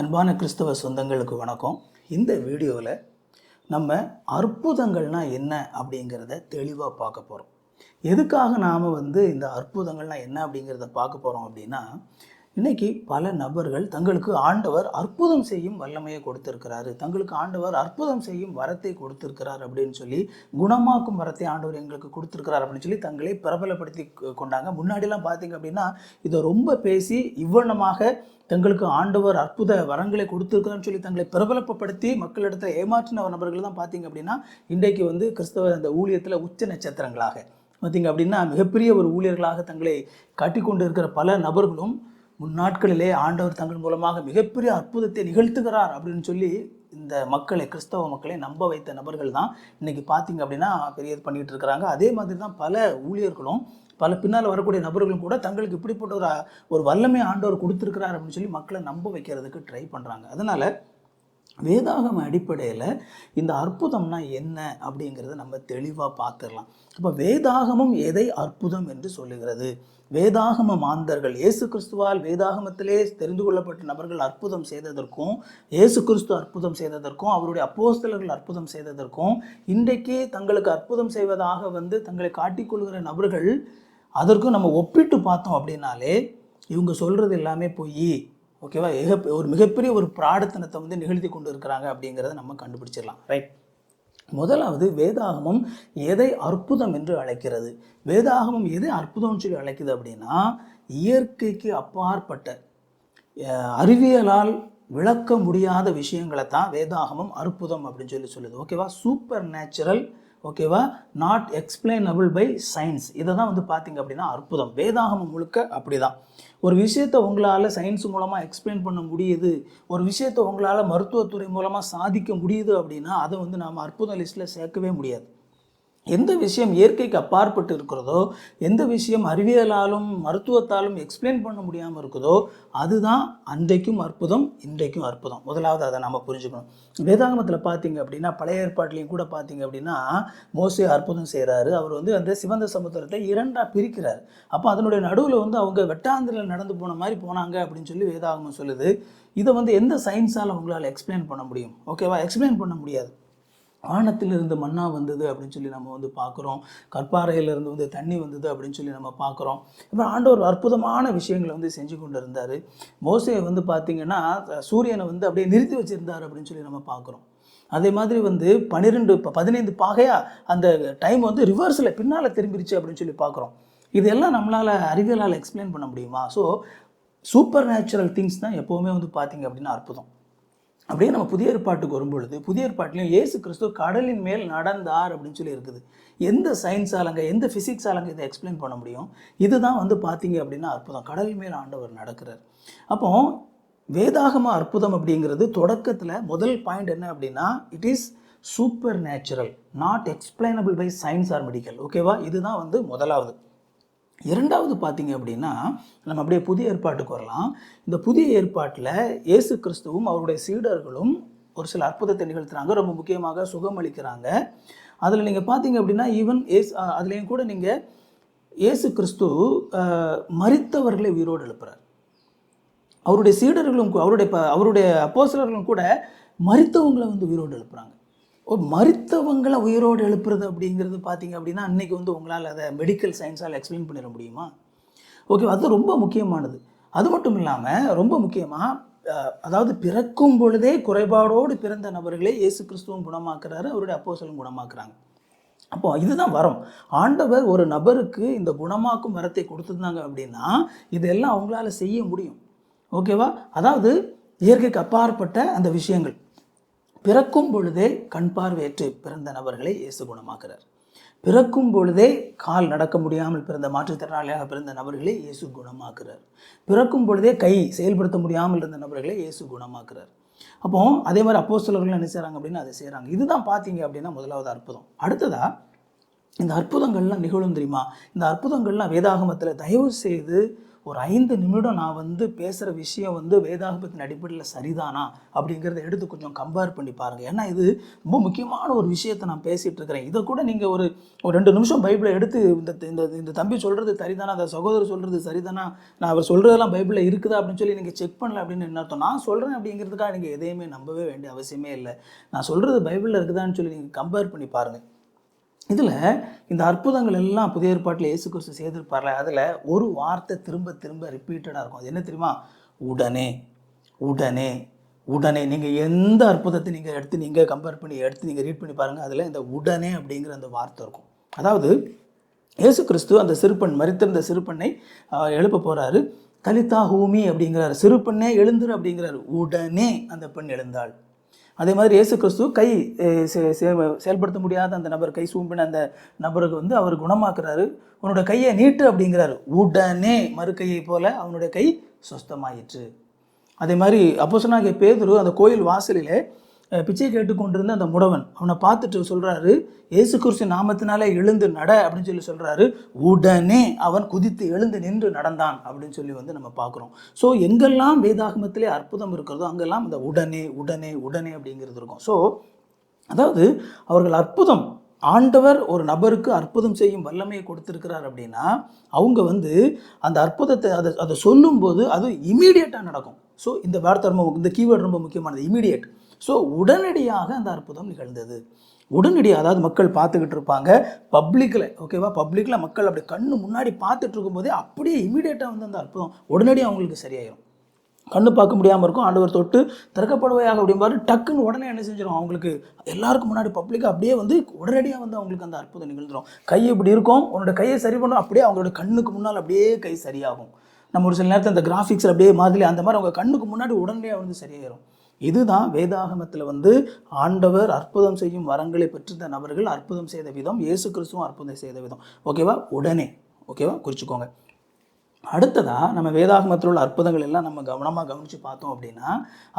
அன்பான கிறிஸ்தவ சொந்தங்களுக்கு வணக்கம். இந்த வீடியோவில் நம்ம அற்புதங்கள்னால் என்ன அப்படிங்கிறத தெளிவாக பார்க்க போகிறோம் எதுக்காக நாம் வந்து இந்த அற்புதங்கள்னா என்ன அப்படிங்கிறத பார்க்க போகிறோம் அப்படின்னா இன்னைக்கு பல நபர்கள் தங்களுக்கு ஆண்டவர் அற்புதம் செய்யும் வல்லமையை கொடுத்திருக்கிறாரு. தங்களுக்கு ஆண்டவர் அற்புதம் செய்யும் வரத்தை கொடுத்திருக்கிறார் அப்படின்னு சொல்லி குணமாக்கும் வரத்தை ஆண்டவர் எங்களுக்கு கொடுத்திருக்கிறார் அப்படின்னு சொல்லி தங்களை பிரபலப்படுத்தி கொண்டாங்க. முன்னாடிலாம் பார்த்தீங்க அப்படின்னா இதை ரொம்ப பேசி இவ்வளமாக தங்களுக்கு ஆண்டவர் அற்புத வரங்களை கொடுத்துருக்கான்னு சொல்லி தங்களை பிரபலப்படுத்தி மக்களிடத்தில் ஏமாற்றின நபர்கள் தான் பார்த்தீங்க அப்படின்னா இன்றைக்கு வந்து கிறிஸ்தவ அந்த ஊழியத்தில் உச்ச நட்சத்திரங்களாக. பார்த்தீங்க அப்படின்னா மிகப்பெரிய ஒரு ஊழியர்களாக தங்களை காட்டிக்கொண்டு இருக்கிற பல நபர்களும் முன்னாட்களிலே ஆண்டவர் தங்கள் மூலமாக மிகப்பெரிய அற்புதத்தை நிகழ்த்துகிறார் அப்படின்னு சொல்லி இந்த மக்களை கிறிஸ்தவ மக்களை நம்ப வைத்த நபர்கள் தான் இன்னைக்கு பார்த்தீங்க அப்படின்னா பெரிய இது பண்ணிட்டு இருக்கிறாங்க. அதே மாதிரி தான் பல ஊழியர்களும் பல பின்னால் வரக்கூடிய நபர்களும் கூட தங்களுக்கு இப்படிப்பட்ட ஒரு ஒரு வல்லமை ஆண்டவர் கொடுத்துருக்கிறார் அப்படின்னு சொல்லி மக்களை நம்ப வைக்கிறதுக்கு ட்ரை பண்ணுறாங்க அதனால் வேதாகம அடிப்படையில் இந்த அற்புதம்னா என்ன அப்படிங்கிறத நம்ம தெளிவாக பார்த்துடலாம் அப்போ வேதாகமம் எதை அற்புதம் என்று சொல்லுகிறது? வேதாகம மாந்தர்கள் இயேசு கிறிஸ்துவால் வேதாகமத்திலே தெரிந்து கொள்ளப்பட்ட நபர்கள் அற்புதம் செய்ததற்கும் இயேசு கிறிஸ்து அற்புதம் செய்ததற்கும் அவருடைய அப்போஸ்தலர்கள் அற்புதம் செய்ததற்கும் இன்றைக்கு தங்களுக்கு அற்புதம் செய்வதாக வந்து தங்களை காட்டிக்கொள்கிற நபர்கள் அதற்கும் நம்ம ஒப்பிட்டு பார்த்தோம் அப்படின்னாலே இவங்க சொல்கிறது எல்லாமே பொய். ஓகேவா? ஏக ஒரு மிகப்பெரிய ஒரு பிராடத்தனத்தை வந்து நிகழ்த்தி கொண்டு இருக்கிறாங்க அப்படிங்கிறத நம்ம கண்டுபிடிச்சிடலாம். ரைட் முதலாவது வேதாகமம் எதை அற்புதம் என்று அழைக்கிறது? வேதாகமம் எதை அற்புதம்னு சொல்லி அழைக்குது அப்படின்னா இயற்கைக்கு அப்பாற்பட்ட அறிவியலால் விளக்க முடியாத விஷயங்களை தான் வேதாகமம் அற்புதம் அப்படின்னு சொல்லி சொல்லுது. ஓகேவா? சூப்பர் நேச்சுரல் ஓகேவா? நாட் எக்ஸ்பிளைனபிள் பை சயின்ஸ் இதை தான் வந்து பார்த்தீங்க அப்படின்னா அற்புதம். வேதாகமம் முழுக்க அப்படிதான். ஒரு விஷயத்தை உங்களால் சயின்ஸ் மூலமாக எக்ஸ்பிளைன் பண்ண முடியுது ஒரு விஷயத்தை உங்களால் மருத்துவத்துறை மூலமாக சாதிக்க முடியுது அப்படின்னா அதை வந்து நாம் அற்புதம் லிஸ்ட்டில் சேர்க்கவே முடியாது. எந்த விஷயம் இயற்கைக்கு அப்பாற்பட்டு இருக்கிறதோ எந்த விஷயம் அறிவியலாலும் மருத்துவத்தாலும் எக்ஸ்பிளைன் பண்ண முடியாமல் இருக்குதோ அதுதான் அன்றைக்கும் அற்புதம் இன்றைக்கும் அற்புதம். முதலாவது அதை நம்ம புரிஞ்சுக்கணும். வேதாகமத்தில் பார்த்தீங்க அப்படின்னா பழைய ஏற்பாட்டிலையும் கூட பார்த்தீங்க அப்படின்னா மோசே அற்புதம் செய்கிறாரு அவர் வந்து அந்த சிவந்த சமுத்திரத்தை இரண்டாக பிரிக்கிறார். அப்போ அதனுடைய நடுவில் வந்து அவங்க வெட்டாந்திரில் நடந்து போன மாதிரி போனாங்க அப்படின்னு சொல்லி வேதாகமம் சொல்லுது. இதை வந்து எந்த சயின்ஸால் அவங்களால எக்ஸ்பிளைன் பண்ண முடியும்? ஓகேவா எக்ஸ்பிளைன் பண்ண முடியாது. வானத்திலிருந்து மண்ணா வந்தது அப்படின்னு சொல்லி நம்ம வந்து பார்க்குறோம். கற்பாறையிலிருந்து வந்து தண்ணி வந்தது அப்படின்னு சொல்லி நம்ம பார்க்குறோம். இப்போ ஆண்டவர் அற்புதமான விஷயங்களை வந்து செஞ்சு கொண்டு இருந்தார் மோசையை வந்து பார்த்திங்கன்னா சூரியனை வந்து அப்படியே நிறுத்தி வச்சுருந்தார் அப்படின்னு சொல்லி நம்ம பார்க்குறோம். அதே மாதிரி வந்து பன்னிரெண்டு இப்போ பதினைந்து பாகையாக அந்த டைம் வந்து ரிவர்ஸில் பின்னால் திரும்பிடுச்சு அப்படின்னு சொல்லி பார்க்குறோம். இதெல்லாம் நம்மளால் அறிவியலால் எக்ஸ்பிளைன் பண்ண முடியுமா? ஸோ சூப்பர் நேச்சுரல் திங்ஸ் தான் எப்போவுமே வந்து பார்த்தீங்க அப்படின்னா அற்புதம். அப்படியே நம்ம புதிய ஏற்பாட்டுக்கு வரும்பொழுது புதிய ஏற்பாட்டிலையும் ஏசு கிறிஸ்து கடலின் மேல் நடந்தார் அப்படின்னு சொல்லி இருக்குது. எந்த சயின்ஸ் ஆலங்க எந்த ஃபிசிக்ஸ் ஆலங்க இதை எக்ஸ்பிளைன் பண்ண முடியும்? இதுதான் வந்து பார்த்தீங்க அப்படின்னா அற்புதம். கடல் மேல் ஆண்டவர் நடக்கிறார். அப்போ வேதாகம அற்புதம் அப்படிங்கிறது தொடக்கத்தில் முதல் பாயிண்ட் என்ன அப்படின்னா it is supernatural not explainable by science or medical ஓகேவா இதுதான் வந்து முதலாவது. இரண்டாவது பார்த்தீங்க அப்படின்னா நம்ம அப்படியே புதிய ஏற்பாட்டுக்கு வரலாம். இந்த புதிய ஏற்பாட்டில் இயேசு கிறிஸ்துவும் அவருடைய சீடர்களும் ஒரு சில அற்புதத்தை நிகழ்த்துறாங்க. ரொம்ப முக்கியமாக சுகமளிக்கிறாங்க அதில் நீங்கள் பார்த்தீங்க அப்படின்னா ஈவன் ஏசு அதுலேயும் கூட நீங்கள் இயேசு கிறிஸ்து மறித்தவர்களை மரித்தவர்களை உயிரோடு எழுப்புறார். அவருடைய சீடர்களும் கூ- அவருடைய ப- அவருடைய அப்போசலர்களும் கூட மரித்தவங்களை வந்து உயிரோடு எழுப்புறாங்க. ஓ மரித்தவங்களை உயிரோடு எழுப்புறது அப்படிங்கிறது பார்த்தீங்க அப்படின்னா அன்றைக்கி வந்து உங்களால் அதை மெடிக்கல் சயின்ஸால் எக்ஸ்பிளைன் பண்ணிட முடியுமா? ஓகே அது ரொம்ப முக்கியமானது. அது மட்டும் இல்லாமல் ரொம்ப முக்கியமாக அதாவது பிறக்கும் பொழுதே குறைபாடோடு பிறந்த நபர்களே இயேசு கிறிஸ்துவும் குணமாக்குறாரு அவருடைய அப்போசலும் குணமாக்குறாங்க. அப்போ இதுதான் வரம். ஆண்டவர் ஒரு நபருக்கு இந்த குணமாக்கும் வரத்தை கொடுத்துருந்தாங்க அப்படின்னா இதெல்லாம் அவங்களால செய்ய முடியும். ஓகேவா அதாவது இயற்கைக்கு அப்பாற்பட்ட அந்த விஷயங்கள். பிறக்கும் பொழுதே கண் பார்வையற்று பிறந்த நபர்களை இயேசு குணமாக்குறார். பிறக்கும் பொழுதே கால் நடக்க முடியாமல் பிறந்த மாற்றுத்திறனாளியாக பிறந்த நபர்களை இயேசு குணமாக்குறார். பிறக்கும் பொழுதே கை செயல்படுத்த முடியாமல் இருந்த நபர்களை இயேசு குணமாக்குறார். அப்போ அதே மாதிரி அப்போ அப்போஸ்தலர்கள் என்ன செய்கிறாங்க அப்படின்னு அதை செய்கிறாங்க இதுதான் பார்த்தீங்க அப்படின்னா முதலாவது அற்புதம். அடுத்ததா இந்த அற்புதங்கள்லாம் நிகழும் தெரியுமா? இந்த அற்புதங்கள்லாம் வேதாகமத்தில் தயவு செய்து ஒரு ஐந்து நிமிடம் நான் வந்து பேசுகிற விஷயம் வந்து வேதாகபத்தின் அடிப்படையில் சரிதானா அப்படிங்கிறத எடுத்து கொஞ்சம் கம்பேர் பண்ணி பாருங்கள் ஏன்னா இது ரொம்ப முக்கியமான ஒரு விஷயத்தை நான் பேசிகிட்டு இருக்கிறேன். இதை கூட நீங்கள் ஒரு ஒரு ரெண்டு நிமிஷம் பைபிளை எடுத்து இந்த இந்த இந்த தம்பி சொல்கிறது சரிதானா? அந்த சகோதரர் சொல்கிறது சரிதானா? நான் அவர் சொல்கிறதெல்லாம் பைபிளில் இருக்குதா அப்படின்னு சொல்லி நீங்கள் செக் பண்ணல அப்படின்னு என்ன அர்த்தம்? நான் சொல்கிறேன் அப்படிங்கிறதுக்காக நீங்கள் எதையுமே நம்பவே வேண்டிய அவசியமே இல்லை. நான் சொல்கிறது பைபிளில் இருக்குதான்னு சொல்லி நீங்கள் கம்பேர் பண்ணி பாருங்கள் இதில் இந்த அற்புதங்கள் எல்லாம் புதிய ஏற்பாட்டில் இயேசு கிறிஸ்து செய்திருப்பார்ல அதில் ஒரு வார்த்தை திரும்ப திரும்ப ரிப்பீட்டடாக இருக்கும். அது என்ன தெரியுமா? உடனே உடனே உடனே. நீங்கள் எந்த அற்புதத்தை நீங்கள் எடுத்து நீங்கள் கம்பேர் பண்ணி எடுத்து நீங்கள் ரீட் பண்ணி பாருங்கள் அதில் இந்த உடனே அப்படிங்கிற அந்த வார்த்தை இருக்கும். அதாவது இயேசு கிறிஸ்து அந்த சிறுபெண் மறித்திருந்த சிறுபெண்ணை எழுப்ப போகிறாரு கலிதா ஹூமி அப்படிங்கிறாரு. சிறுபெண்ணே எழுந்துரு அப்படிங்கிறாரு. உடனே அந்த பெண் எழுந்தாள். அதே மாதிரி இயேசு கிறிஸ்து கை செயல்படுத்த முடியாத அந்த நபர் கை சூம்பின அந்த நபருக்கு வந்து அவர் குணமாக்குறாரு. உன்னோட கையை நீட்டு அப்படிங்கிறாரு. உடனே மறு கையை போல அவனுடைய கை சொஸ்தமாயிற்று. அதே மாதிரி அப்போசனாகிய பேதுரு அந்த கோயில் வாசலிலே பிச்சை கேட்டுக்கொண்டிருந்த அந்த முடவன் அவனை பார்த்துட்டு சொல்கிறாரு ஏசு கிறிஸ்து நாமத்தினாலே எழுந்து நட அப்படின்னு சொல்லி சொல்கிறாரு உடனே அவன் குதித்து எழுந்து நின்று நடந்தான் அப்படின்னு சொல்லி வந்து நம்ம பார்க்குறோம். ஸோ எங்கெல்லாம் வேதாகமத்திலே அற்புதம் இருக்கிறதோ அங்கெல்லாம் இந்த உடனே உடனே உடனே அப்படிங்கிறது இருக்கும். ஸோ அதாவது அவர்கள் அற்புதம் ஆண்டவர் ஒரு நபருக்கு அற்புதம் செய்யும் வல்லமையை கொடுத்துருக்கிறார் அப்படின்னா அவங்க வந்து அந்த அற்புதத்தை அதை அதை சொல்லும்போது அது இமீடியட்டாக நடக்கும். ஸோ இந்த வார்த்தை ரொம்ப இந்த கீவேர்டு ரொம்ப முக்கியமானது இமீடியட் ஸோ உடனடியாக அந்த அற்புதம் நிகழ்ந்தது. உடனடியாக அதாவது மக்கள் பார்த்துக்கிட்டு இருப்பாங்க. பப்ளிக்கில் ஓகேவா பப்ளிக்கில் மக்கள் அப்படி கண்ணு முன்னாடி பார்த்துட்டு இருக்கும்போதே அப்படியே இமீடியட்டாக வந்து அந்த அற்புதம் உடனடியாக அவங்களுக்கு சரியாயிடும் கண்ணு பார்க்க முடியாமல் இருக்கும். ஆண்டவர் தொட்டு திறக்கப்படுவையாக அப்படிம்பாரு. டக்குன்னு உடனே என்ன செஞ்சிடும் அவங்களுக்கு எல்லாருக்கும் முன்னாடி பப்ளிக் அப்படியே வந்து உடனடியாக வந்து அவங்களுக்கு அந்த அற்புதம் நிகழ்ந்துடும் கை இப்படி இருக்கும். உன்னோட கையை சரி பண்ணும். அப்படியே அவங்களோட கண்ணுக்கு முன்னால் அப்படியே கை சரியாகும். நம்ம ஒரு சில நேரத்தில் அந்த கிராஃபிக்ஸ் அப்படியே மாதிரி அந்த மாதிரி அவங்க கண்ணுக்கு முன்னாடி உடனடியாக வந்து சரியாயிரும். இதுதான் வேதாகமத்தில் வந்து ஆண்டவர் அற்புதம் செய்யும் வரங்களை பெற்றிருந்த நபர்கள் அற்புதம் செய்த விதம் இயேசு கிறிஸ்துவும் அற்புதம் செய்த விதம். ஓகேவா? உடனே. ஓகேவா? குறிச்சுக்கோங்க. அடுத்ததாக நம்ம வேதாகமத்தில் உள்ள அற்புதங்கள் எல்லாம் நம்ம கவனமாக கவனித்து பார்த்தோம் அப்படின்னா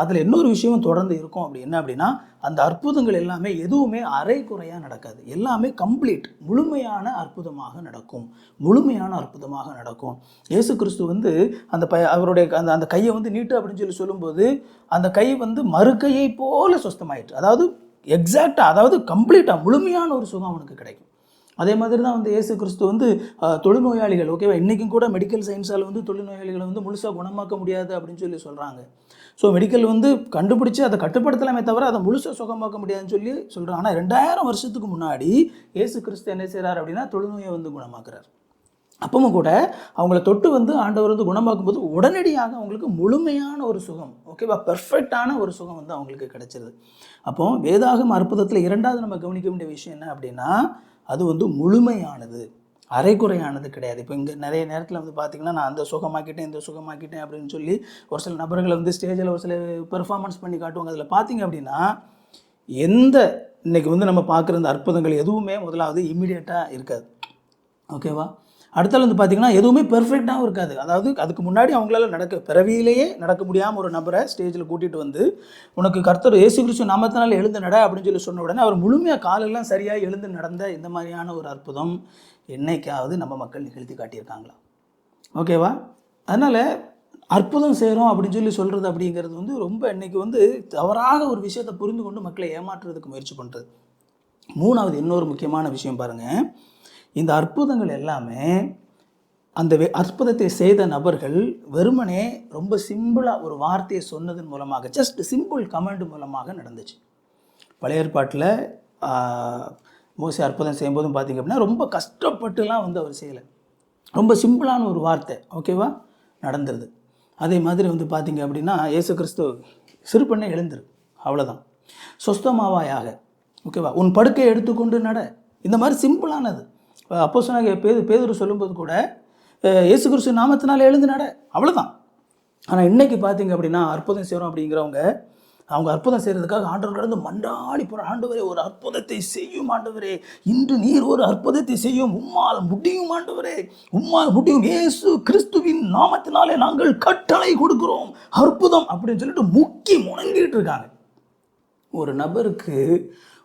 அதில் இன்னொரு விஷயமும் தொடர்ந்து இருக்கும் அப்படி என்ன அப்படின்னா அந்த அற்புதங்கள் எல்லாமே எதுவுமே அரை குறையாக நடக்காது. எல்லாமே கம்ப்ளீட் முழுமையான அற்புதமாக நடக்கும். முழுமையான அற்புதமாக நடக்கும். இயேசு கிறிஸ்து வந்து அந்த ப அவருடைய அந்த அந்த கையை வந்து நீட்டு அப்படின்னு சொல்லி சொல்லும்போது அந்த கை வந்து மறுக்கையை போல சுஸ்தமாயிற்று. அதாவது எக்ஸாக்டாக அதாவது கம்ப்ளீட்டாக முழுமையான ஒரு சுகம் அவனுக்கு கிடைக்கும். அதே மாதிரி தான் வந்து இயேசு கிறிஸ்து வந்து தொழுநோயாளிகள் ஓகேவா இன்றைக்கும் கூட மெடிக்கல் சயின்ஸால் வந்து தொழுநோயாளிகளை வந்து முழுசாக குணமாக்க முடியாது அப்படின்னு சொல்லி சொல்கிறாங்க ஸோ மெடிக்கல் வந்து கண்டுபிடிச்சி அதை கட்டுப்படுத்தலாமே தவிர அதை முழுசாக சுகமாக்க முடியாதுன்னு சொல்லி சொல்கிறாங்க ஆனால் ரெண்டாயிரம் வருஷத்துக்கு முன்னாடி இயேசு கிறிஸ்து என்ன செய்கிறார் அப்படின்னா தொழுநோயை வந்து குணமாக்குறார். அப்பவும் கூட அவங்கள தொட்டு வந்து ஆண்டவர் வந்து குணமாக்கும் போது உடனடியாக அவங்களுக்கு முழுமையான ஒரு சுகம் ஓகேவா பெர்ஃபெக்டான ஒரு சுகம் வந்து அவங்களுக்கு கிடைச்சிருது. அப்போ வேதாகம் அற்புதத்தில் இரண்டாவது நம்ம கவனிக்க வேண்டிய விஷயம் என்ன அப்படின்னா அது வந்து முழுமையானது. அரைக்குறையானது கிடையாது. இப்போ இங்கே நிறைய நேரத்தில் வந்து பார்த்திங்கன்னா நான் அந்த சுகமாக்கிட்டேன் இந்த சுகமாக்கிட்டேன் அப்படின்னு சொல்லி ஒரு சில நபர்களை வந்து ஸ்டேஜில் ஒரு சில பெர்ஃபார்மன்ஸ் பண்ணி காட்டுவாங்க. அதில் பார்த்தீங்க அப்படின்னா எந்த இன்றைக்கி வந்து நம்ம பார்க்குற இந்த அற்புதங்கள் எதுவுமே முதலாவது இம்மிடியட்டாக இருக்காது. ஓகேவா அடுத்தால் வந்து பார்த்தீங்கன்னா எதுவுமே பெர்ஃபெக்டாகவும் இருக்காது. அதாவது அதுக்கு முன்னாடி அவங்களால நடக்க பிறவியிலேயே நடக்க முடியாமல் ஒரு நபரை ஸ்டேஜில் கூட்டிகிட்டு வந்து உனக்கு கர்த்தர் ஏசு கிறிஸ்து நாமத்தினால எழுந்து நட அப்படின்னு சொல்லி சொன்ன உடனே அவர் முழுமையாக காலெல்லாம் சரியாக எழுந்து நடந்த இந்த மாதிரியான ஒரு அற்புதம் என்னைக்காவது நம்ம மக்கள் நிகழ்த்தி காட்டியிருக்காங்களா? ஓகேவா அதனால் அற்புதம் செய்கிறோம் அப்படின்னு சொல்லி சொல்கிறது அப்படிங்கிறது வந்து ரொம்ப இன்றைக்கி வந்து தவறாக ஒரு விஷயத்தை புரிந்து கொண்டு மக்களை ஏமாற்றுறதுக்கு முயற்சி பண்ணுறது மூணாவது இன்னொரு முக்கியமான விஷயம் பாருங்கள் இந்த அற்புதங்கள் எல்லாமே அந்த வே- அற்புதத்தை செய்த நபர்கள் வெறுமனே ரொம்ப சிம்பிளாக ஒரு வார்த்தையை சொன்னதன் மூலமாக ஜஸ்ட் சிம்பிள் கமெண்ட் மூலமாக நடந்துச்சு. பழைய ஏற்பாட்டில் மோசி அற்புதம் செய்யும்போதும் பார்த்தீங்க அப்படின்னா ரொம்ப கஷ்டப்பட்டுலாம் வந்து அவர் செய்யலை. ரொம்ப சிம்பிளான ஒரு வார்த்தை ஓகேவா நடந்துருது அதே மாதிரி வந்து பார்த்தீங்க அப்படின்னா இயேசு கிறிஸ்து சிறுபெண்ணை எழுந்துரு அவ்வளோதான் சொஸ்தமாவாயாக ஓகேவா உன் படுக்கையை எடுத்துக்கொண்டு நட. இந்த மாதிரி சிம்பிளானது. அப்போ சொன்னாங்க பேது பேதுரு சொல்லும்போது கூட ஏசு இயேசு கிறிஸ்து நாமத்தினால எழுந்து நட. அவ்வளோதான் ஆனால் இன்னைக்கு பார்த்தீங்க அப்படின்னா அற்புதம் செய்கிறோம் அப்படிங்கிறவங்க அவங்க அற்புதம் செய்கிறதுக்காக ஆண்டவர் கடந்து மண்டாடி போகிற ஆண்டவரே ஒரு அற்புதத்தை செய்யும் ஆண்டவரே. இன்று நீர் ஒரு அற்புதத்தை செய்யும். உம்மால் முடியும் ஆண்டவரே. உம்மால் முடியும். ஏசு கிறிஸ்துவின் நாமத்தினாலே நாங்கள் கட்டளை கொடுக்கிறோம். அற்புதம் அப்படின்னு சொல்லிட்டு முக்கி முணங்கிட்டு இருக்காங்க. ஒரு நபருக்கு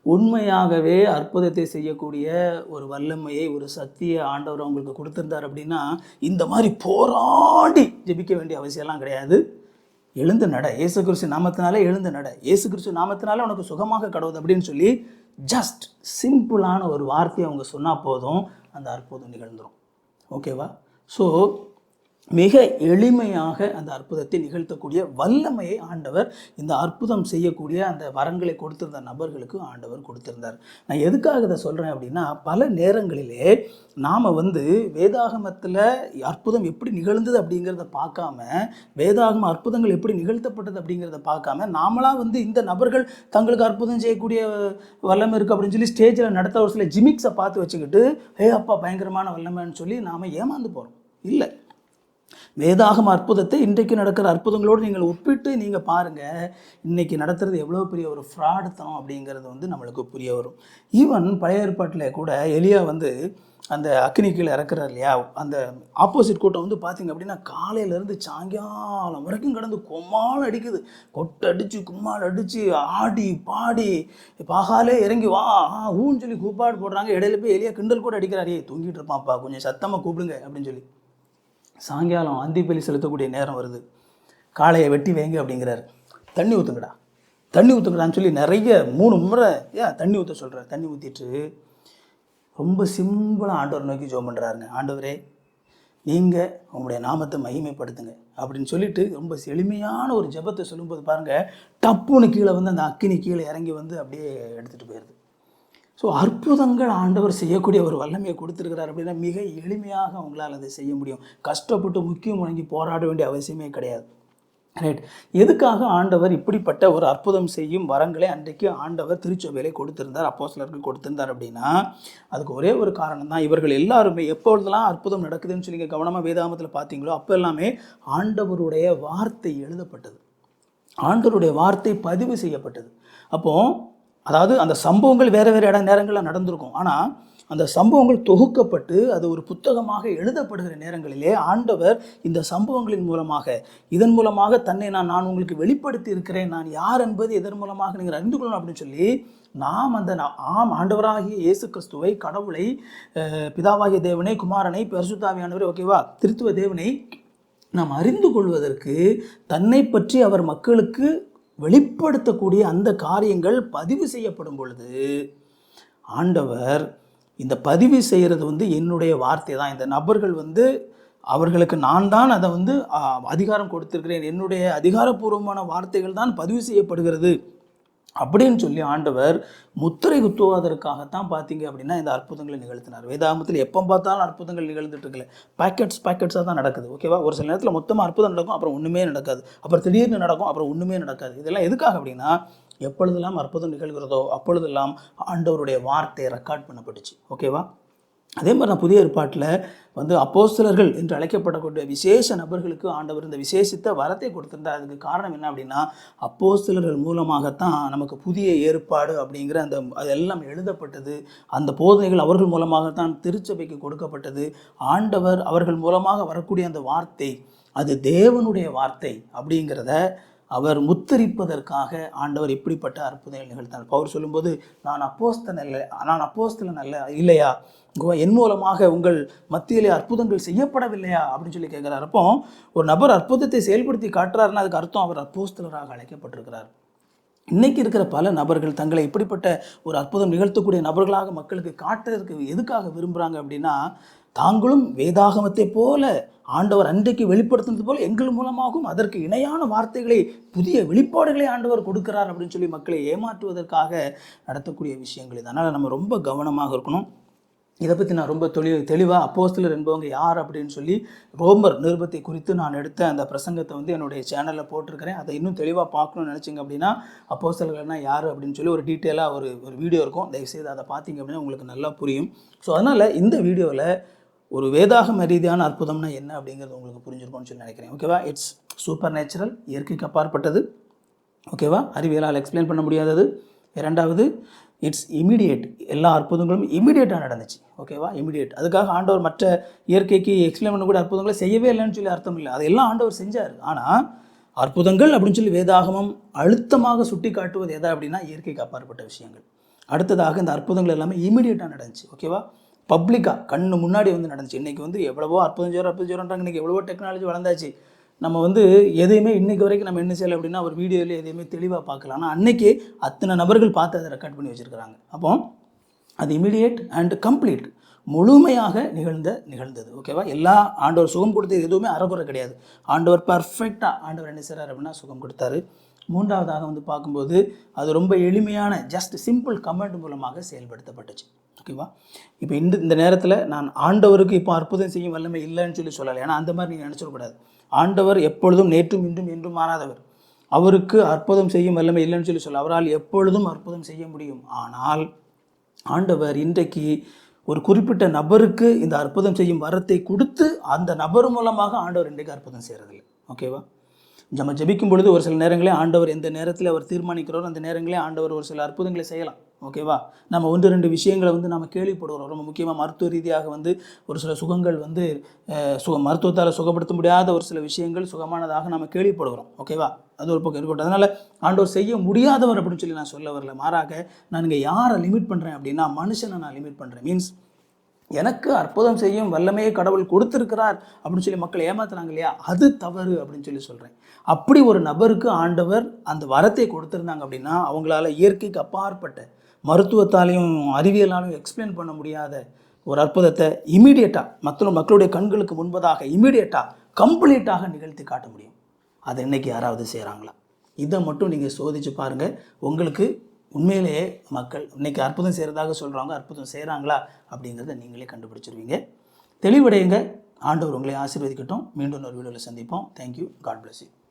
உண்மையாகவே அற்புதத்தை செய்யக்கூடிய ஒரு வல்லமையை ஒரு சக்தியை ஆண்டவர் அவங்களுக்கு கொடுத்துருந்தார் அப்படின்னா இந்த மாதிரி போராடி ஜெபிக்க வேண்டிய அவசியம்லாம் கிடையாது. எழுந்து நட இயேசு கிறிஸ்து நாமத்தினாலே எழுந்து நட இயேசு கிறிஸ்து நாமத்தினாலே உனக்கு சுகமாக கடவுது அப்படின்னு சொல்லி ஜஸ்ட் சிம்பிளான ஒரு வார்த்தையை அவங்க சொன்னால் போதும் அந்த அற்புதம் நிகழ்ந்துடும் ஓகேவா ஸோ மிக எளிமையாக அந்த அற்புதத்தை நிகழ்த்தக்கூடிய வல்லமையை ஆண்டவர் இந்த அற்புதம் செய்யக்கூடிய அந்த வரங்களை கொடுத்திருந்த நபர்களுக்கு ஆண்டவர் கொடுத்திருந்தார். நான் எதுக்காக இதை சொல்கிறேன் அப்படின்னா பல நேரங்களிலே நாம் வந்து வேதாகமத்தில் அற்புதம் எப்படி நிகழ்ந்தது அப்படிங்கிறத பார்க்காம வேதாகம அற்புதங்கள் எப்படி நிகழ்த்தப்பட்டது அப்படிங்கிறத பார்க்காம நாமளாக வந்து இந்த நபர்கள் தங்களுக்கு அற்புதம் செய்யக்கூடிய வல்லமை இருக்குது அப்படின்னு சொல்லி ஸ்டேஜில் நடத்த ஒரு சில ஜிமிக்ஸை பார்த்து வச்சுக்கிட்டு ஏ அப்பா பயங்கரமான வல்லமைன்னு சொல்லி நாம் ஏமாந்து போகிறோம் இல்லை. வேதாகம அற்புதத்தை இன்றைக்கு நடக்கிற அற்புதங்களோடு நீங்கள் ஒப்பிட்டு நீங்கள் பாருங்கள் இன்றைக்கி நடத்துறது எவ்வளோ பெரிய ஒரு ஃப்ராடுத்தனம் அப்படிங்கிறது வந்து நம்மளுக்கு புரிய வரும். ஈவன் பழைய ஏற்பாட்டில் கூட எலியா வந்து அந்த அக்னி கீழே இறக்குறார் இல்லையா? அந்த ஆப்போசிட் கூட்டம் வந்து பார்த்தீங்க அப்படின்னா காலையிலேருந்து சாயங்காலம் வரைக்கும் கடந்து கொம்மால் அடிக்குது. கொட்டை அடித்து கும்மால் அடித்து ஆடி பாடி. பாகாலே இறங்கி வா ஆ, ஊன்னு சொல்லி கூப்பாடு போடுறாங்க. இடையில போய் எலியா கிண்டல் கூட அடிக்கிறாரே. தூங்கிட்டு இருப்பான்ப்பா கொஞ்சம் சத்தமாக கூப்பிடுங்க அப்படின்னு சொல்லி. சாயங்காலம் அந்திப்பலி செலுத்தக்கூடிய நேரம் வருது. காளையை வெட்டி வைங்க அப்படிங்கிறாரு. தண்ணி ஊற்றுங்கடா தண்ணி ஊற்றுங்கடான்னு சொல்லி நிறைய மூணு முறை ஏன் தண்ணி ஊற்ற சொல்கிறார் தண்ணி ஊற்றிட்டு ரொம்ப சிம்பிளாக ஆண்டவர் நோக்கி ஜோம் பண்ணுறாருங்க ஆண்டவரே நீங்கள் உங்களுடைய நாமத்தை மகிமைப்படுத்துங்க அப்படின்னு சொல்லிட்டு ரொம்ப எளிமையான ஒரு ஜெபத்தை சொல்லும்போது பாருங்கள் டப்புன்னு கீழே வந்து அந்த அக்கினி கீழே இறங்கி வந்து அப்படியே எடுத்துகிட்டு போயிடுது ஸோ அற்புதங்கள் ஆண்டவர் செய்யக்கூடிய ஒரு வல்லமையை கொடுத்துருக்கிறார் அப்படின்னா மிக எளிமையாக அவங்களால் அதை செய்ய முடியும். கஷ்டப்பட்டு முக்கியம் வழங்கி போராட வேண்டிய அவசியமே கிடையாது. ரைட் எதுக்காக ஆண்டவர் இப்படிப்பட்ட ஒரு அற்புதம் செய்யும் வரங்களை அன்றைக்கு ஆண்டவர் திருச்சபையிலே கொடுத்திருந்தார் அப்போ கொடுத்திருந்தார் அப்படின்னா அதுக்கு ஒரே ஒரு காரணம் தான் இவர்கள் எல்லாருமே எப்பொழுதெல்லாம் அற்புதம் நடக்குதுன்னு சொல்லி கவனமாக வேதாமத்தில் பார்த்தீங்களோ அப்போ எல்லாமே ஆண்டவருடைய வார்த்தை எழுதப்பட்டது. ஆண்டவருடைய வார்த்தை பதிவு செய்யப்பட்டது. அப்போது அதாவது அந்த சம்பவங்கள் வேறு வேறு இட நேரங்களில் நடந்திருக்கும். ஆனால் அந்த சம்பவங்கள் தொகுக்கப்பட்டு அது ஒரு புத்தகமாக எழுதப்படுகிற நேரங்களிலே ஆண்டவர் இந்த சம்பவங்களின் மூலமாக இதன் மூலமாக தன்னை நான் நான் உங்களுக்கு வெளிப்படுத்தி இருக்கிறேன் நான் யார் என்பது இதன் மூலமாக நீங்கள் அறிந்து கொள்ளணும் அப்படின்னு சொல்லி நாம் அந்த ஆம் ஆண்டவராகிய இயேசு கிறிஸ்துவை கடவுளை பிதாவாகிய தேவனை குமாரனை பரிசுத்தாவியானவரை ஓகேவா திருத்துவ தேவனை நாம் அறிந்து கொள்வதற்கு தன்னை பற்றி அவர் மக்களுக்கு வெளிப்படுத்தக்கூடிய அந்த காரியங்கள் பதிவு செய்யப்படும் பொழுது ஆண்டவர் இந்த பதிவு செய்கிறது வந்து என்னுடைய வார்த்தை தான். இந்த நபர்கள் வந்து அவர்களுக்கு நான் தான் அதை வந்து அதிகாரம் கொடுத்திருக்கிறேன். என்னுடைய அதிகாரப்பூர்வமான வார்த்தைகள் தான் பதிவு செய்யப்படுகிறது. அப்படின்னு சொல்லி ஆண்டவர் முத்திரை குத்துவதற்காகத்தான் பார்த்தீங்க அப்படின்னா இந்த அற்புதங்களை நிகழ்த்தினார். வேதாகமத்தில் எப்போ பார்த்தாலும் அற்புதங்கள் நிகழ்ந்துட்டு இருக்கல. பேக்கெட்ஸ் பேக்கெட்ஸாக தான் நடக்குது. ஓகேவா ஒரு சில நேரத்தில் மொத்தமாக அற்புதம் நடக்கும் அப்புறம் ஒன்றுமே நடக்காது. அப்புறம் திடீர்னு நடக்கும் அப்புறம் ஒன்றுமே நடக்காது. இதெல்லாம் எதுக்காக அப்படின்னா எப்பொழுதெல்லாம் அற்புதம் நிகழ்கிறதோ அப்பொழுதெல்லாம் ஆண்டவருடைய வார்த்தை ரெக்கார்ட் பண்ணப்பட்டுச்சு. ஓகேவா அதே மாதிரி நான் புதிய ஏற்பாட்டில் வந்து அப்போஸ்தலர்கள் என்று அழைக்கப்படக்கூடிய விசேஷ நபர்களுக்கு ஆண்டவர் இந்த விசேஷித்த வரத்தை கொடுத்திருந்தார். அதுக்கு காரணம் என்ன அப்படின்னா அப்போஸ்தலர்கள் மூலமாகத்தான் நமக்கு புதிய ஏற்பாடு அப்படிங்கிற அந்த அதெல்லாம் எழுதப்பட்டது. அந்த போதனைகள் அவர்கள் மூலமாகத்தான் திருச்சபைக்கு கொடுக்கப்பட்டது. ஆண்டவர் அவர்கள் மூலமாக வரக்கூடிய அந்த வார்த்தை அது தேவனுடைய வார்த்தை அப்படிங்கிறத அவர் முத்தரிப்பதற்காக ஆண்டவர் இப்படிப்பட்ட அற்புதங்கள் நிகழ்த்தார் அவர் சொல்லும்போது நான் அப்போஸ்தன் அல்ல நான் அப்போஸ்தலன் அல்ல இல்லையா? கோ- என் மூலமாக உங்கள் மத்தியிலே அற்புதங்கள் செய்யப்படவில்லையா? அப்படின்னு சொல்லி கேட்குறாரு. அப்போ ஒரு நபர் அற்புதத்தை செயல்படுத்தி காட்டுறாருன்னா அதுக்கு அர்த்தம் அவர் அப்போஸ்தலராக அழைக்கப்பட்டிருக்கிறார். இன்னைக்கு இருக்கிற பல நபர்கள் தங்களை இப்படிப்பட்ட ஒரு அற்புதம் நிகழ்த்தக்கூடிய நபர்களாக மக்களுக்கு காட்டுறதுக்கு எதுக்காக விரும்புகிறாங்க அப்படின்னா தாங்களும் வேதாகமத்தை போல ஆண்டவர் அன்றைக்கு வெளிப்படுத்தினது போல எங்கள் மூலமாகவும் அதற்கு இணையான வார்த்தைகளை புதிய வெளிப்பாடுகளை ஆண்டவர் கொடுக்கிறார் அப்படின்னு சொல்லி மக்களை ஏமாற்றுவதற்காக நடத்தக்கூடிய விஷயங்கள் இது. அதனால் நம்ம ரொம்ப கவனமாக இருக்கணும். இதை பற்றி நான் ரொம்ப தெளி தெளிவாக அப்போஸ்தலர் என்பவங்க யார் அப்படின்னு சொல்லி ரோமர் நிருபத்தை குறித்து நான் எடுத்த அந்த பிரசங்கத்தை வந்து என்னுடைய சேனலில் போட்டிருக்கிறேன். அதை இன்னும் தெளிவாக பார்க்கணும்னு நினச்சிங்க அப்படின்னா அப்போஸ்தலர்கள்னா யார் அப்படின்னு சொல்லி ஒரு டீட்டெயிலாக ஒரு ஒரு வீடியோ இருக்கும். தயவுசெய்து அதை பார்த்தீங்க அப்படின்னா உங்களுக்கு நல்லா புரியும். ஸோ அதனால் இந்த வீடியோவில் ஒரு வேதாகம ரீதியான அற்புதம்னா என்ன அப்படிங்கிறது உங்களுக்கு புரிஞ்சிருக்கும்னு சொல்லி நினைக்கிறேன். ஓகேவா? இட்ஸ் சூப்பர் நேச்சுரல் இயற்கைக்கு அப்பாற்பட்டது. ஓகேவா? அறிவியலால் எக்ஸ்பிளைன் பண்ண முடியாதது. இரண்டாவது இட்ஸ் இமிடியேட் எல்லா அற்புதங்களும் இமிடியேட்டாக நடந்துச்சு. ஓகேவா? இமிடியேட் அதுக்காக ஆண்டவர் மற்ற இயற்கைக்கு எக்ஸ்பிளைன் பண்ணக்கூடிய அற்புதங்களை செய்யவே இல்லைன்னு சொல்லி அர்த்தம் இல்லை. அதெல்லாம் ஆண்டவர் செஞ்சார். ஆனால் அற்புதங்கள் அப்படின்னு சொல்லி வேதாகமம் அழுத்தமாக சுட்டி காட்டுவது எதா அப்படின்னா இயற்கைக்கு அப்பாற்பட்ட விஷயங்கள். அடுத்ததாக இந்த அற்புதங்கள் எல்லாமே இமீடியட்டாக நடந்துச்சு. ஓகேவா? பப்ளிக்காக கண்ணு முன்னாடி வந்து நடந்துச்சு. இன்றைக்கி வந்து எவ்வளவோ அற்புதம் செய்கிறோம் அற்புதம் செய்கிறோன்றாங்க இன்றைக்கி எவ்வளவோ டெக்னாலஜி வளர்ந்தாச்சு. நம்ம வந்து எதையுமே இன்றைக்கி வரைக்கும் நம்ம என்ன செய்யலை அப்படின்னா ஒரு வீடியோவில் எதையுமே தெளிவாக பார்க்கலாம் ஆனால் அன்னைக்கு அத்தனை நபர்கள் பார்த்து அதை ரெக்கார்ட் பண்ணி வச்சுருக்கிறாங்க. அப்போ அது இமிடியேட் அண்ட் கம்ப்ளீட் முழுமையாக நிகழ்ந்த நிகழ்ந்தது. ஓகேவா எல்லா ஆண்டவர் சுகம் கொடுத்தது எதுவுமே அறகுறை கிடையாது. ஆண்டவர் பர்ஃபெக்டாக ஆண்டவர் என்ன செய்கிறார் அப்படின்னா சுகம் கொடுத்தாரு. மூன்றாவதாக வந்து பார்க்கும்போது அது ரொம்ப எளிமையான ஜஸ்ட் சிம்பிள் கமெண்ட் மூலமாக செயல்படுத்தப்பட்டுச்சு. ஓகேவா? இப்போ இந்த இந்த நேரத்தில் நான் ஆண்டவருக்கு இப்போ அற்புதம் செய்யும் வல்லமை இல்லைன்னு சொல்லி சொல்லலை. ஏன்னா அந்த மாதிரி நீங்கள் நினச்சிடக்கூடாது. ஆண்டவர் எப்பொழுதும் நேற்றும் இன்றும் என்றும் மாறாதவர். அவருக்கு அற்புதம் செய்யும் வல்லமை இல்லைன்னு சொல்லி சொல்ல அவரால் எப்பொழுதும் அற்புதம் செய்ய முடியும். ஆனால் ஆண்டவர் இன்றைக்கு ஒரு குறிப்பிட்ட நபருக்கு இந்த அற்புதம் செய்யும் வரத்தை கொடுத்து அந்த நபர் மூலமாக ஆண்டவர் இன்றைக்கு அற்புதம் செய்கிறதில்லை ஓகேவா? நம்ம ஜெபிக்கும் பொழுது ஒரு சில நேரங்களே ஆண்டவர் எந்த நேரத்தில் அவர் தீர்மானிக்கிறாரோ அந்த நேரங்களே ஆண்டவர் ஒரு சில அற்புதங்களை செய்யலாம். ஓகேவா நம்ம ஒன்று ரெண்டு விஷயங்களை வந்து நம்ம கேள்விப்படுகிறோம். ரொம்ப முக்கியமாக மருத்துவ ரீதியாக வந்து ஒரு சில சுகங்கள் வந்து சுக மருத்துவத்தால் சுகப்படுத்த முடியாத ஒரு சில விஷயங்கள் சுகமானதாக நம்ம கேள்விப்படுகிறோம். ஓகேவா அது ஒரு பக்கம் இருக்கட்டும். அதனால் ஆண்டவர் செய்ய முடியாதவர் அப்படின்னு சொல்லி நான் சொல்ல வரல. மாறாக நான் இங்கே யாரை லிமிட் பண்ணுறேன் அப்படின்னா மனுஷனை நான் லிமிட் பண்ணுறேன் மீன்ஸ் எனக்கு அற்புதம் செய்யும் வல்லமையை கடவுள் கொடுத்திருக்கிறார் அப்படின்னு சொல்லி மக்கள் ஏமாத்துறாங்க இல்லையா? அது தவறு அப்படின்னு சொல்லி சொல்கிறேன் அப்படி ஒரு நபருக்கு ஆண்டவர் அந்த வரத்தை கொடுத்துருந்தாங்க அப்படின்னா அவங்களால இயற்கைக்கு அப்பாற்பட்ட மருத்துவத்தாலையும் அறிவியலாலையும் எக்ஸ்பிளைன் பண்ண முடியாத ஒரு அற்புதத்தை இமீடியட்டாக மற்ற மக்களுடைய கண்களுக்கு முன்பதாக இமீடியட்டாக கம்ப்ளீட்டாக நிகழ்த்தி காட்ட முடியும். அதை இன்னைக்கு யாராவது செய்கிறாங்களா இதை மட்டும் நீங்கள் சோதிச்சு பாருங்கள் உங்களுக்கு உண்மையிலேயே மக்கள் இன்னைக்கு அற்புதம் செய்கிறதாக சொல்கிறாங்க அற்புதம் செய்கிறாங்களா அப்படிங்கிறத நீங்களே கண்டுபிடிச்சிருவீங்க. தெளிவடையுங்க. ஆண்டவர் உங்களை ஆசீர்வதிக்கட்டும். மீண்டும் ஒரு வீடியோவில் சந்திப்போம். Thank you God bless you